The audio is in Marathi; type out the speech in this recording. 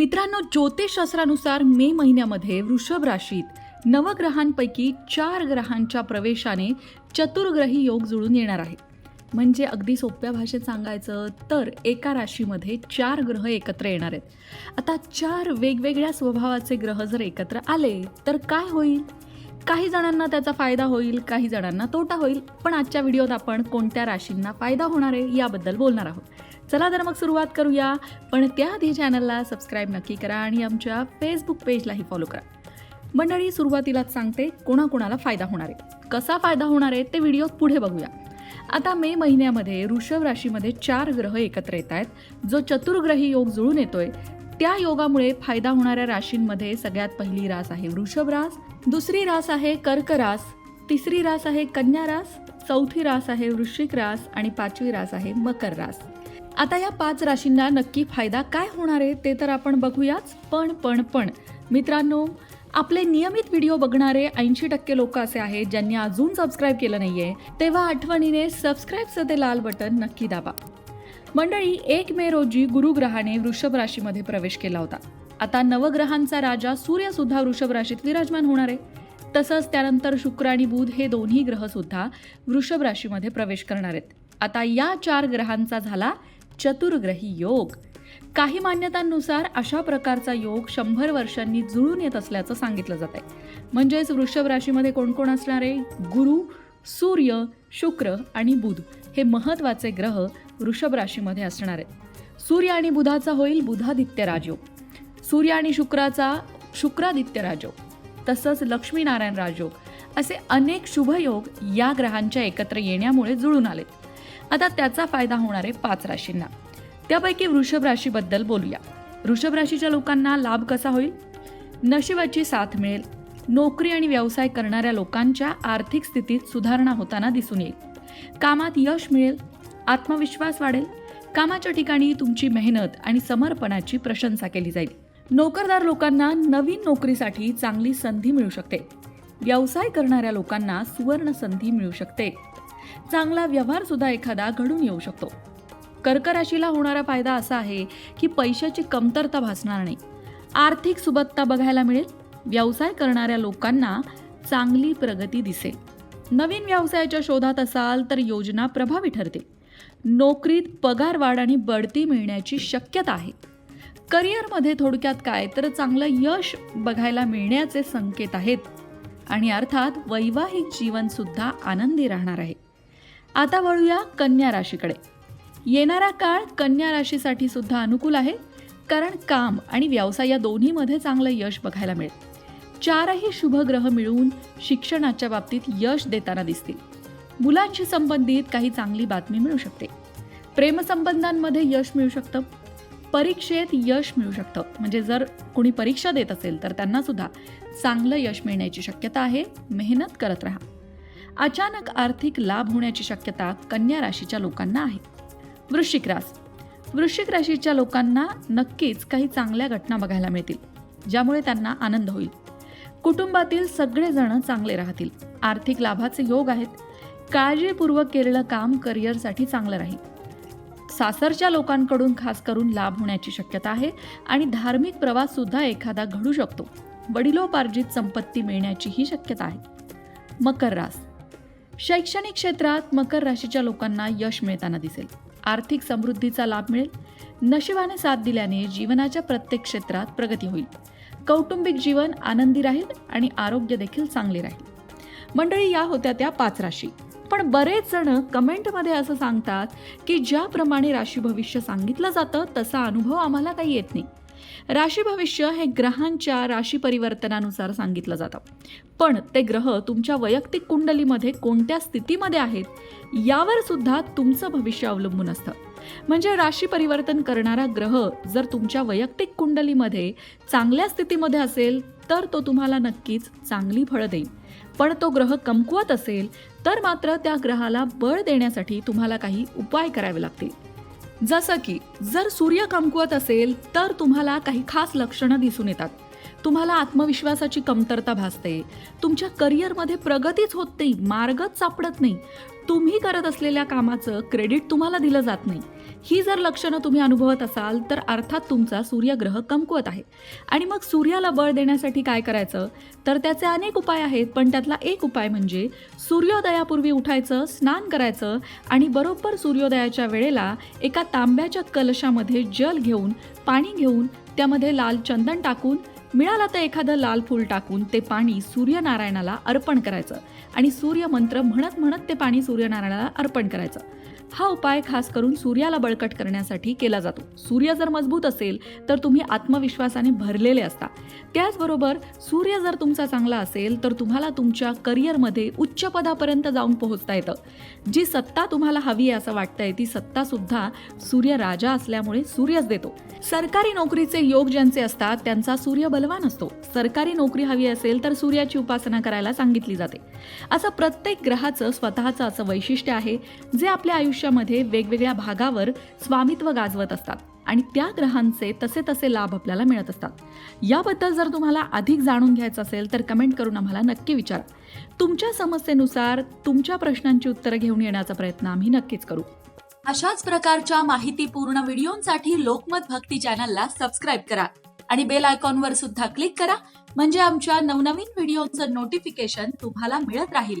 मित्रांनो ज्योतिषशास्त्रानुसार मे महिन्यामध्ये वृषभ राशीत नवग्रहांपैकी चार ग्रहांच्या प्रवेशाने चतुर्ग्रही योग जुळून येणार आहे म्हणजे अगदी सोप्या भाषेत सांगायचं तर एका राशीमध्ये चार ग्रह एकत्र येणार आहेत. आता चार वेगवेगळ्या स्वभावाचे ग्रह जर एकत्र आले तर काय होईल? काही जणांना त्याचा फायदा होईल काही जणांना तोटा होईल. पण आजच्या व्हिडिओत आपण कोणत्या राशींना फायदा होणार आहे याबद्दल बोलणार आहोत. चला तर मग सुरुवात करूया. पण त्याआधी चॅनलला सबस्क्राईब नक्की करा आणि आमच्या फेसबुक पेजलाही फॉलो करा. मंडळी सुरुवातीलाच सांगते कोणाकोणाला फायदा होणार आहे. कसा फायदा होणार आहे ते व्हिडिओ पुढे बघूया. आता मे महिन्यामध्ये वृषभ राशीमध्ये चार ग्रह एकत्र येत आहेत. जो चतुर्ग्रही योग जुळून येतोय. त्या योगामुळे फायदा होणाऱ्या राशींमध्ये सगळ्यात पहिली रास आहे वृषभ रास दुसरी रास आहे कर्क रास तिसरी रास आहे कन्या रास चौथी रास आहे वृश्चिक रास आणि पाचवी रास आहे मकर रास. आता या पाच राशींना नक्की फायदा काय होणार आहे ते तर आपण बघूयाच. पण पण पण. मित्रांनो आपले नियमित व्हिडिओ बघणारे ऐंशी टक्के लोक असे आहेत ज्यांनी अजून सबस्क्राईब केलं नाहीये. तेव्हा आठवणीने सबस्क्राईबचं ते लाल बटन नक्की दाबा. मंडळी एक मे रोजी गुरुग्रहाने वृषभ राशीमध्ये प्रवेश केला होता. आता नवग्रहांचा राजा सूर्य सुद्धा वृषभ राशीत विराजमान होणार आहे. तसंच त्यानंतर शुक्र आणि बुध हे दोन्ही ग्रह सुद्धा वृषभ राशीमध्ये प्रवेश करणार आहेत. आता या चार ग्रहांचा झाला चतुर्ग्रही योग. काही मान्यतांनुसार अशा प्रकारचा योग शंभर वर्षांनी जुळून येत असल्याचं सांगितलं जात आहे. म्हणजेच वृषभ राशीमध्ये कोण कोण असणार आहे? गुरु सूर्य शुक्र आणि बुध हे महत्त्वाचे ग्रह वृषभ राशीमध्ये असणार आहेत. सूर्य आणि बुधाचा होईल बुधादित्य राजयोग. सूर्य आणि शुक्राचा शुक्रादित्य राजयोग. तसंच लक्ष्मीनारायण राजयोग. असे अनेक शुभयोग या ग्रहांच्या एकत्र येण्यामुळे जुळून आलेत. आता त्याचा फायदा होणार आहे पाच राशींना. त्यापैकी वृषभ राशीबद्दल बोलूया. वृषभ राशीच्या लोकांना लाभ कसा होईल? नशिबाची साथ मिळेल. नोकरी आणि व्यवसाय करणाऱ्या लोकांच्या आर्थिक स्थितीत सुधारणा होताना दिसून येईल. कामात यश मिळेल. आत्मविश्वास वाढेल. कामाच्या ठिकाणी तुमची मेहनत आणि समर्पणाची प्रशंसा केली जाईल. नोकरदार लोकांना नवीन नोकरीसाठी चांगली संधी मिळू शकते. व्यवसाय करणाऱ्या लोकांना सुवर्ण संधी मिळू शकते. चांगला व्यवहार सुद्धा एखादा घडून येऊ शकतो. कर्क राशीला होणारा फायदा असा आहे की पैशाची कमतरता भासणार नाही. आर्थिक सुबत्ता बघायला मिळेल. व्यवसाय करणाऱ्या लोकांना चांगली प्रगती दिसेल. नवीन व्यवसायाच्या शोधात असाल तर योजना प्रभावी ठरते. नोकरीत पगार वाढ आणि बढती मिळण्याची शक्यता आहे. करिअरमध्ये थोडक्यात काय तर चांगलं यश बघायला मिळण्याचे संकेत आहेत. आणि अर्थात वैवाहिक जीवनसुद्धा आनंदी राहणार आहे. आता वळूया कन्या राशीकडे. येणारा काळ कन्या राशीसाठी सुद्धा अनुकूल आहे कारण काम आणि व्यवसाय या दोन्हीमध्ये चांगलं यश बघायला मिळेल. चारही शुभग्रह मिळून शिक्षणाच्या बाबतीत यश देताना दिसतील. मुलांशी संबंधित काही चांगली बातमी मिळू शकते. प्रेमसंबंधांमध्ये यश मिळू शकतं. परीक्षेत यश मिळू शकतं. म्हणजे जर कोणी परीक्षा देत असेल तर त्यांना सुद्धा चांगलं यश मिळण्याची शक्यता आहे. मेहनत करत राहा. अचानक आर्थिक लाभ होण्याची शक्यता कन्या राशीच्या लोकांना आहे. वृश्चिक रास वृश्चिक राशीच्या लोकांना नक्कीच काही चांगल्या घटना बघायला मिळतील ज्यामुळे त्यांना आनंद होईल. कुटुंबातील सगळेजण चांगले राहतील. आर्थिक लाभाचे योग आहेत. काळजीपूर्वक केलेलं काम करिअरसाठी चांगलं राहील. सासरच्या लोकांकडून खास करून लाभ होण्याची शक्यता आहे आणि धार्मिक प्रवास सुद्धा एखादा घडू शकतो. वडिलोपार्जित संपत्ती मिळण्याचीही शक्यता आहे. मकर रास शैक्षणिक क्षेत्रात मकर राशीच्या लोकांना यश मिळताना दिसेल. आर्थिक समृद्धीचा लाभ मिळेल. नशिबाने साथ दिल्याने जीवनाच्या प्रत्येक क्षेत्रात प्रगती होईल. कौटुंबिक जीवन आनंदी राहील आणि आरोग्य देखील चांगले राहील. मंडळी या होत्या त्या पाच राशी. पण बरेच जण कमेंटमध्ये असं सांगतात की ज्याप्रमाणे राशी भविष्य सांगितलं जातं तसा अनुभव आम्हाला काही येत नाही. राशी भविष्य हे ग्रहांच्या राशी परिवर्तनानुसार सांगितलं जातं. पण ते ग्रह तुमच्या वैयक्तिक कुंडलीमध्ये कोणत्या स्थितीमध्ये आहेत यावर सुद्धा तुमचं भविष्य अवलंबून असतं. म्हणजे राशी परिवर्तन करणारा ग्रह जर तुमच्या वैयक्तिक कुंडलीमध्ये चांगल्या स्थितीमध्ये असेल तर तो तुम्हाला नक्कीच चांगली फळं देईल. पण तो ग्रह कमकुवत असेल तर मात्र त्या ग्रहाला बळ देण्यासाठी तुम्हाला काही उपाय करावे लागतील. जसं की जर सूर्य कमकुवत असेल तर तुम्हाला काही खास लक्षणं दिसून येतात. तुम्हाला आत्मविश्वासाची कमतरता भासते. तुमच्या करिअरमध्ये प्रगतीच होत नाही मार्गच सापडत नाही. तुम्ही करत असलेल्या कामाचं क्रेडिट तुम्हाला दिलं जात नाही. ही जर लक्षणं तुम्ही अनुभवत असाल तर अर्थात तुमचा सूर्यग्रह कमकुवत आहे. आणि मग सूर्याला बळ देण्यासाठी काय करायचं? तर त्याचे अनेक उपाय आहेत पण त्यातला एक उपाय म्हणजे सूर्योदयापूर्वी उठायचं स्नान करायचं आणि बरोबर सूर्योदयाच्या वेळेला एका तांब्याच्या कलशामध्ये जल घेऊन पाणी घेऊन त्यामध्ये लाल चंदन टाकून मिळाला तर एखादं लाल फूल टाकून ते पाणी सूर्यनारायणाला अर्पण करायचं. आणि सूर्यमंत्र म्हणत म्हणत ते पाणी सूर्यनारायणाला अर्पण करायचं. हा उपाय खास करून सूर्याला बळकट करण्यासाठी केला जातो. सूर्य जर मजबूत असेल तर तुम्ही आत्मविश्वासाने भरलेले असता. त्याचबरोबर सूर्य जर तुमचा चांगला असेल तर तुम्हाला तुमच्या करिअरमध्ये उच्च पदापर्यंत जाऊन पोहोचता येतं. जी सत्ता तुम्हाला हवी आहे असं वाटतंय ती सत्ता सुद्धा सूर्य राजा असल्यामुळे सूर्यच देतो. सरकारी नोकरीचे योग ज्यांचे असतात त्यांचा सूर्य बलवान असतो. सरकारी नोकरी हवी असेल तर सूर्याची उपासना करायला सांगितली जाते. असं प्रत्येक ग्रहाचं स्वतःचं असं वैशिष्ट्य आहे जे आपल्या आयुष्य आयुष्यामध्ये वेगवेगळ्या भागावर स्वामित्व गाजवत असतात आणि त्या ग्रहांचे तसे तसे लाभ आपल्याला मिळत असतात. याबद्दल जर तुम्हाला अधिक जाणून घ्यायचं असेल तर कमेंट करून आम्हाला नक्की विचारा. तुमच्या समस्येनुसार तुमच्या प्रश्नांची उत्तरं घेऊन येण्याचा प्रयत्न आम्ही नक्कीच करू. अशाच प्रकारच्या माहितीपूर्ण व्हिडिओंसाठी लोकमत भक्ती चॅनलला सबस्क्राईब करा आणि बेल आयकॉनवर सुद्धा क्लिक करा म्हणजे आमच्या नवनवीन व्हिडिओचं नोटिफिकेशन तुम्हाला मिळत राहील.